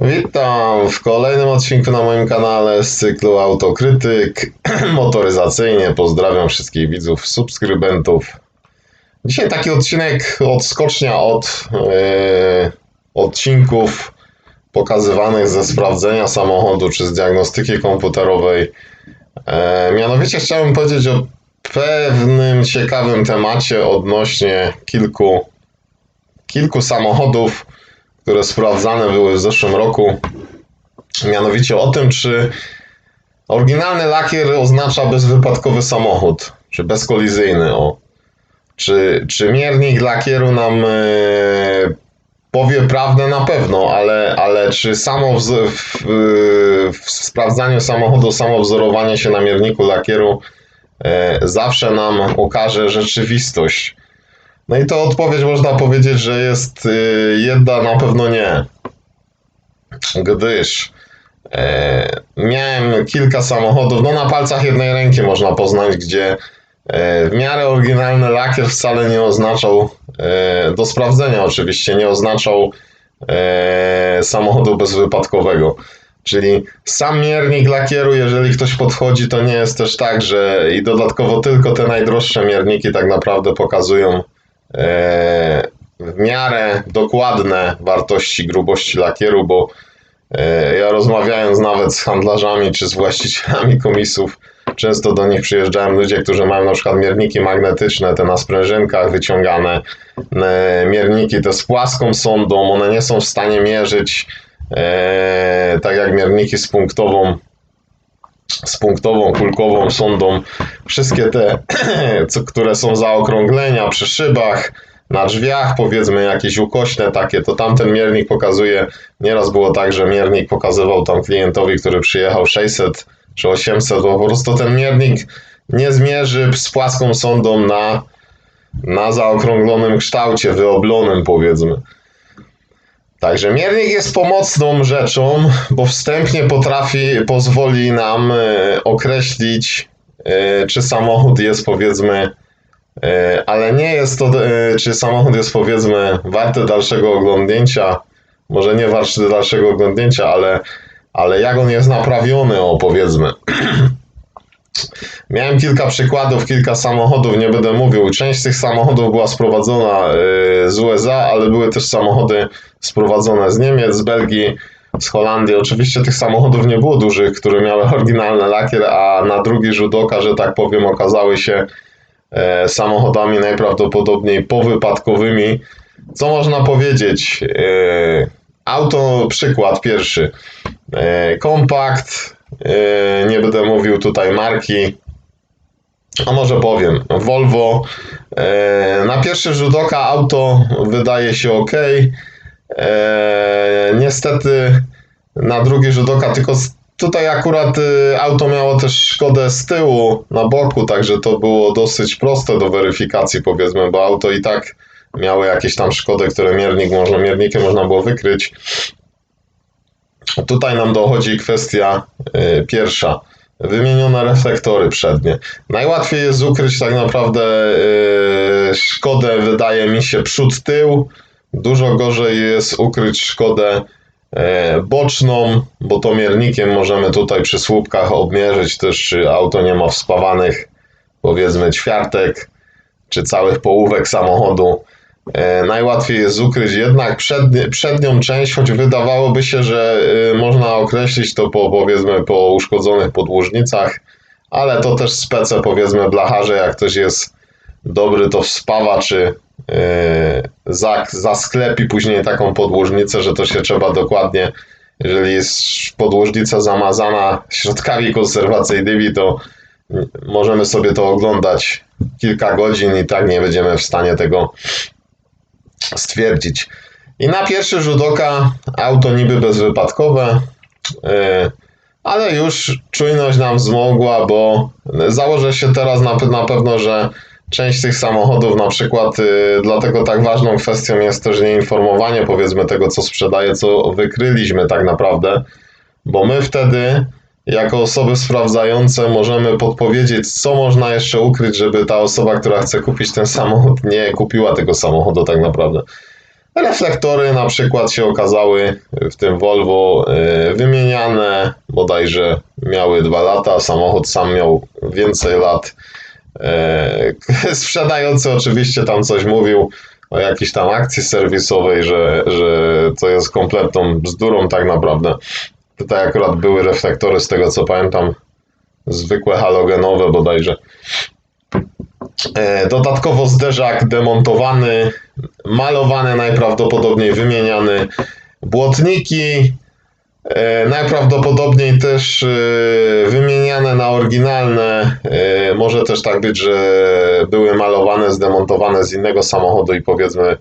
Witam w kolejnym odcinku na moim kanale z cyklu Autokrytyk motoryzacyjnie. Pozdrawiam wszystkich widzów, subskrybentów. Dzisiaj taki odcinek odskocznia od e, odcinków pokazywanych ze sprawdzenia samochodu czy z diagnostyki komputerowej. E, mianowicie chciałem powiedzieć o pewnym ciekawym temacie odnośnie kilku, kilku samochodów, które sprawdzane były w zeszłym roku. Mianowicie o tym, czy oryginalny lakier oznacza bezwypadkowy samochód, czy bezkolizyjny. O. Czy, czy miernik lakieru nam e, powie prawdę na pewno, ale, ale czy samo wz, w, w sprawdzaniu samochodu, samo wzorowanie się na mierniku lakieru e, zawsze nam ukaże rzeczywistość. No i to odpowiedź można powiedzieć, że jest y, jedna na pewno nie. Gdyż e, miałem kilka samochodów, no na palcach jednej ręki można poznać, gdzie e, w miarę oryginalny lakier wcale nie oznaczał, e, do sprawdzenia oczywiście, nie oznaczał e, samochodu bezwypadkowego. Czyli sam miernik lakieru, jeżeli ktoś podchodzi, to nie jest też tak, że i dodatkowo tylko te najdroższe mierniki tak naprawdę pokazują w miarę dokładne wartości grubości lakieru, bo e, ja rozmawiając nawet z handlarzami czy z właścicielami komisów, często do nich przyjeżdżają ludzie, którzy mają na przykład mierniki magnetyczne, te na sprężynkach wyciągane, e, mierniki te z płaską sondą, one nie są w stanie mierzyć e, tak jak mierniki z punktową z punktową, kulkową sondą. Wszystkie te, co, które są zaokrąglenia przy szybach, na drzwiach, powiedzmy jakieś ukośne takie, to tamten miernik pokazuje. Nieraz było tak, że miernik pokazywał tam klientowi, który przyjechał 600 czy 800, bo po prostu ten miernik nie zmierzy z płaską sondą na, na zaokrąglonym kształcie, wyoblonym powiedzmy. Także miernik jest pomocną rzeczą, bo wstępnie potrafi, pozwoli nam e, określić, e, czy samochód jest powiedzmy, e, ale nie jest to, czy samochód jest powiedzmy warty dalszego oglądnięcia, może nie warty dalszego oglądnięcia, ale, ale jak on jest naprawiony, o powiedzmy. Miałem kilka przykładów, kilka samochodów, nie będę mówił. Część z tych samochodów była sprowadzona y, z USA, ale były też samochody sprowadzone z Niemiec, z Belgii, z Holandii. Oczywiście tych samochodów nie było dużych, które miały oryginalny lakier, a na drugi rzut oka, że tak powiem, okazały się e, samochodami najprawdopodobniej powypadkowymi. Co można powiedzieć? E, auto, przykład pierwszy. E, kompakt, nie będę mówił tutaj marki, a może powiem. Volvo. E, na pierwszy rzut oka auto wydaje się ok. E, niestety na drugi rzut oka, tylko tutaj akurat y, auto miało też szkodę z tyłu, na boku, także to było dosyć proste do weryfikacji, powiedzmy, bo auto i tak miało jakieś tam szkody, które miernik można, miernikiem można było wykryć. Tutaj nam dochodzi kwestia pierwsza. Wymienione reflektory przednie. Najłatwiej jest ukryć tak naprawdę y, szkodę, wydaje mi się, przód, tył. Dużo gorzej jest ukryć szkodę e, boczną, bo to miernikiem możemy tutaj przy słupkach odmierzyć też, czy auto nie ma wspawanych, powiedzmy, ćwiartek, czy całych połówek samochodu. E, najłatwiej jest ukryć jednak przednie, przednią część, choć wydawałoby się, że y, można określić to po, powiedzmy, po uszkodzonych podłużnicach, ale to też spece, powiedzmy, blacharze, jak ktoś jest dobry, to wspawa, czy yy, za, zasklepi później taką podłużnicę, że to się trzeba dokładnie, jeżeli jest podłużnica zamazana środkami konserwacyjnymi, to y, możemy sobie to oglądać kilka godzin i tak nie będziemy w stanie tego stwierdzić. I na pierwszy rzut oka auto niby bezwypadkowe, yy, ale już czujność nam wzmogła, bo założę się teraz na, na pewno, że część tych samochodów na przykład, y, dlatego tak ważną kwestią jest też nieinformowanie powiedzmy tego, co sprzedaje, co wykryliśmy tak naprawdę, bo my wtedy jako osoby sprawdzające możemy podpowiedzieć, co można jeszcze ukryć, żeby ta osoba, która chce kupić ten samochód, nie kupiła tego samochodu tak naprawdę. Reflektory na przykład się okazały w tym Volvo e, wymieniane, bodajże miały dwa lata, samochód sam miał więcej lat. E, Sprzedający oczywiście tam coś mówił o jakiejś tam akcji serwisowej, że, że to jest kompletną bzdurą tak naprawdę. Tutaj akurat były reflektory, z tego co pamiętam, zwykłe halogenowe bodajże. E, Dodatkowo zderzak demontowany, malowany najprawdopodobniej wymieniany, błotniki e, najprawdopodobniej też e, wymieniane na oryginalne. Może też tak być, że były malowane, zdemontowane z innego samochodu i powiedzmy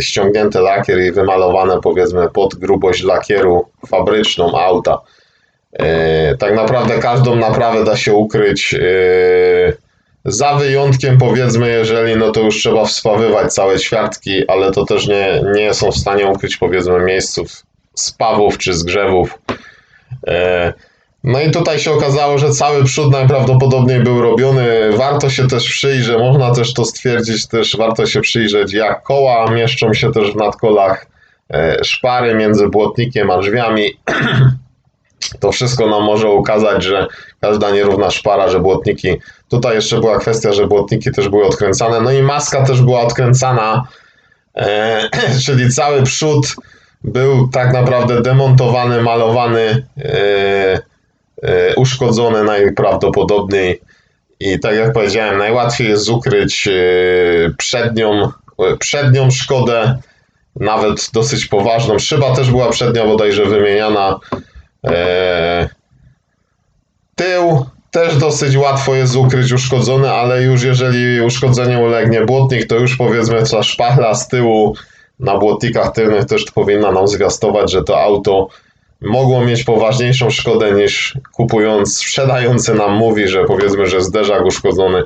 ściągnięty lakier i wymalowane powiedzmy pod grubość lakieru fabryczną auta. E, Tak naprawdę każdą naprawę da się ukryć. e, za wyjątkiem powiedzmy, jeżeli no to już trzeba wspawywać całe ćwiartki, ale to też nie, nie są w stanie ukryć powiedzmy miejsców spawów czy zgrzewów. E, No i tutaj się okazało, że cały przód najprawdopodobniej był robiony. Warto się też przyjrzeć, można też to stwierdzić, też warto się przyjrzeć, jak koła mieszczą się też w nadkolach, e, szpary między błotnikiem a drzwiami. To wszystko nam może ukazać, że każda nierówna szpara, że błotniki. Tutaj jeszcze była kwestia, że błotniki też były odkręcane, no i maska też była odkręcana, e, czyli cały przód był tak naprawdę demontowany, malowany, e, e, uszkodzony najprawdopodobniej. I tak jak powiedziałem, najłatwiej jest ukryć e, przednią, e, przednią szkodę, nawet dosyć poważną. Szyba też była przednia bodajże wymieniana. Tył też dosyć łatwo jest ukryć uszkodzony, ale już jeżeli uszkodzenie ulegnie błotnik, to już powiedzmy ta szpachla z tyłu na błotnikach tylnych też powinna nam zwiastować, że to auto mogło mieć poważniejszą szkodę niż kupując, sprzedający nam mówi, że powiedzmy, że zderzak uszkodzony.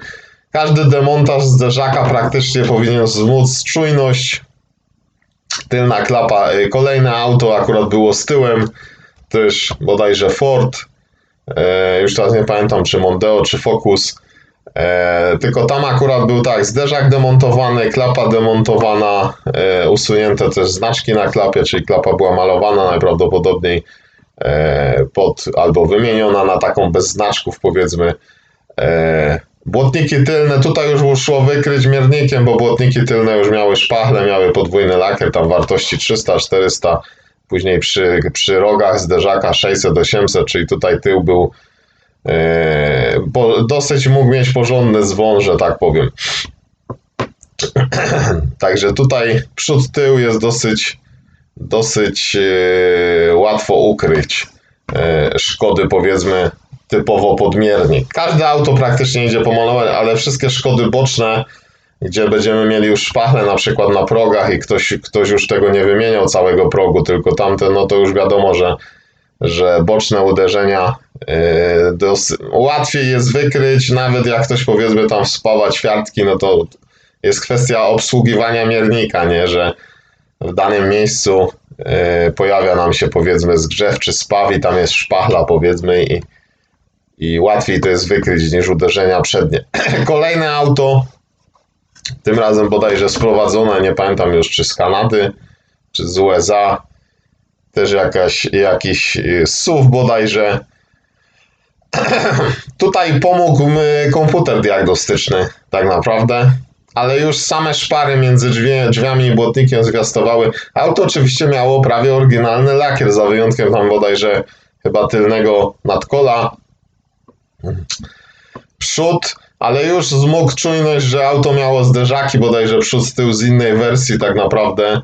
Każdy demontaż zderzaka praktycznie powinien wzmóc czujność. Tylna klapa, y, kolejne auto akurat było z tyłem, też bodajże Ford, e, już teraz nie pamiętam czy Mondeo, czy Focus, e, tylko tam akurat był tak, zderzak demontowany, klapa demontowana, e, usunięte też znaczki na klapie, czyli klapa była malowana najprawdopodobniej e, pod, albo wymieniona na taką bez znaczków powiedzmy. E, błotniki tylne, tutaj już szło wykryć miernikiem, bo błotniki tylne już miały szpachle, miały podwójny lakier, tam wartości 300, 400, później przy, przy rogach zderzaka 600, 800, czyli tutaj tył był po, dosyć mógł mieć porządny zwon, że tak powiem. Także tutaj przód, tył jest dosyć dosyć e, łatwo ukryć e, szkody powiedzmy typowo podmiernik. Każde auto praktycznie idzie pomalowane, ale wszystkie szkody boczne, gdzie będziemy mieli już szpachle na przykład na progach i ktoś, ktoś już tego nie wymieniał całego progu, tylko tamte, no to już wiadomo, że, że boczne uderzenia dos- łatwiej jest wykryć, nawet jak ktoś powiedzmy tam wspawa ćwiartki, no to jest kwestia obsługiwania miernika, nie, że w danym miejscu yy, pojawia nam się powiedzmy zgrzew czy spaw i tam jest szpachla powiedzmy i, i łatwiej to jest wykryć niż uderzenia przednie. Kolejne auto, tym razem bodajże sprowadzone, nie pamiętam już czy z Kanady, czy z USA, też jakaś, jakiś y, SUV bodajże. Tutaj pomógł komputer diagnostyczny tak naprawdę, ale już same szpary między drzwi, drzwiami i błotnikiem zwiastowały. Auto oczywiście miało prawie oryginalny lakier, za wyjątkiem tam bodajże chyba tylnego nadkola. Przód, ale już zmógł czujność, że auto miało zderzaki, bodajże przód z tył z innej wersji tak naprawdę,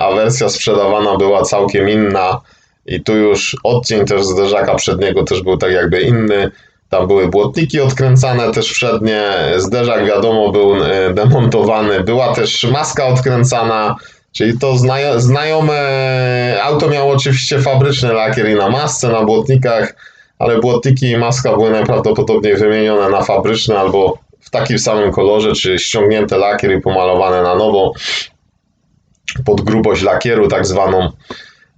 a wersja sprzedawana była całkiem inna. I tu już odcień też zderzaka przedniego też był tak jakby inny. Tam były błotniki odkręcane też przednie, zderzak wiadomo był e, demontowany, była też maska odkręcana, czyli to zna- znajome auto miało oczywiście fabryczny lakier i na masce, na błotnikach, ale błotniki i maska były najprawdopodobniej wymienione na fabryczne albo w takim samym kolorze, czy ściągnięte lakier i pomalowane na nowo pod grubość lakieru tak zwaną.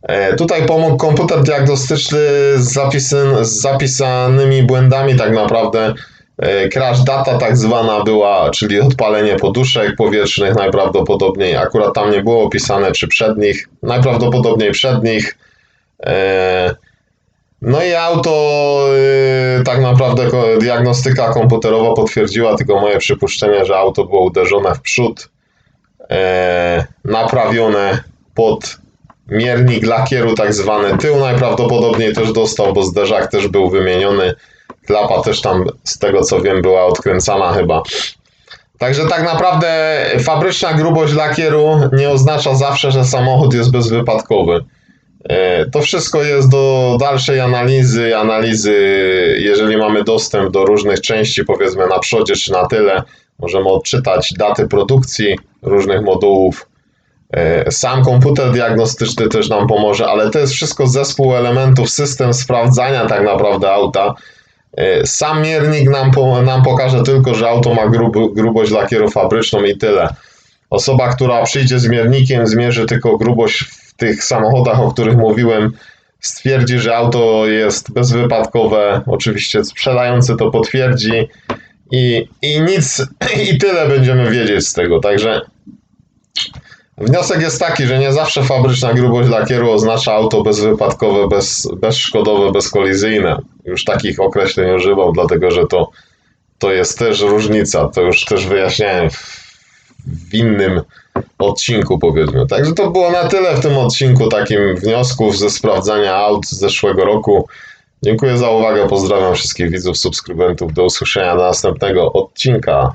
E, Tutaj pomógł komputer diagnostyczny z, zapisy, z zapisanymi błędami tak naprawdę. E, Crash data tak zwana była, czyli odpalenie poduszek powietrznych najprawdopodobniej. Akurat tam nie było opisane, czy przednich. Najprawdopodobniej przednich. E, No i auto, tak naprawdę diagnostyka komputerowa potwierdziła tylko moje przypuszczenie, że auto było uderzone w przód, naprawione pod miernik lakieru tak zwany. Tył najprawdopodobniej też dostał, bo zderzak też był wymieniony. Klapa też tam, z tego co wiem, była odkręcana chyba. Także tak naprawdę fabryczna grubość lakieru nie oznacza zawsze, że samochód jest bezwypadkowy. E, To wszystko jest do dalszej analizy, analizy, jeżeli mamy dostęp do różnych części, powiedzmy na przodzie czy na tyle, możemy odczytać daty produkcji różnych modułów. E, Sam komputer diagnostyczny też nam pomoże, ale to jest wszystko zespół elementów, system sprawdzania tak naprawdę auta. E, Sam miernik nam, nam pokaże tylko, że auto ma grub, grubość lakieru fabryczną i tyle. Osoba, która przyjdzie z miernikiem, zmierzy tylko grubość w tych samochodach, o których mówiłem, stwierdzi, że auto jest bezwypadkowe. Oczywiście sprzedający to potwierdzi i, i nic, i tyle będziemy wiedzieć z tego. Także wniosek jest taki, że nie zawsze fabryczna grubość lakieru oznacza auto bezwypadkowe, bez, bezszkodowe, bezkolizyjne. Już takich określeń używam, dlatego że to, to jest też różnica. To już też wyjaśniałem w, w innym odcinku, powiedzmy. Także to było na tyle w tym odcinku takim wniosków ze sprawdzania aut z zeszłego roku. Dziękuję za uwagę, pozdrawiam wszystkich widzów, subskrybentów. Do usłyszenia następnego odcinka.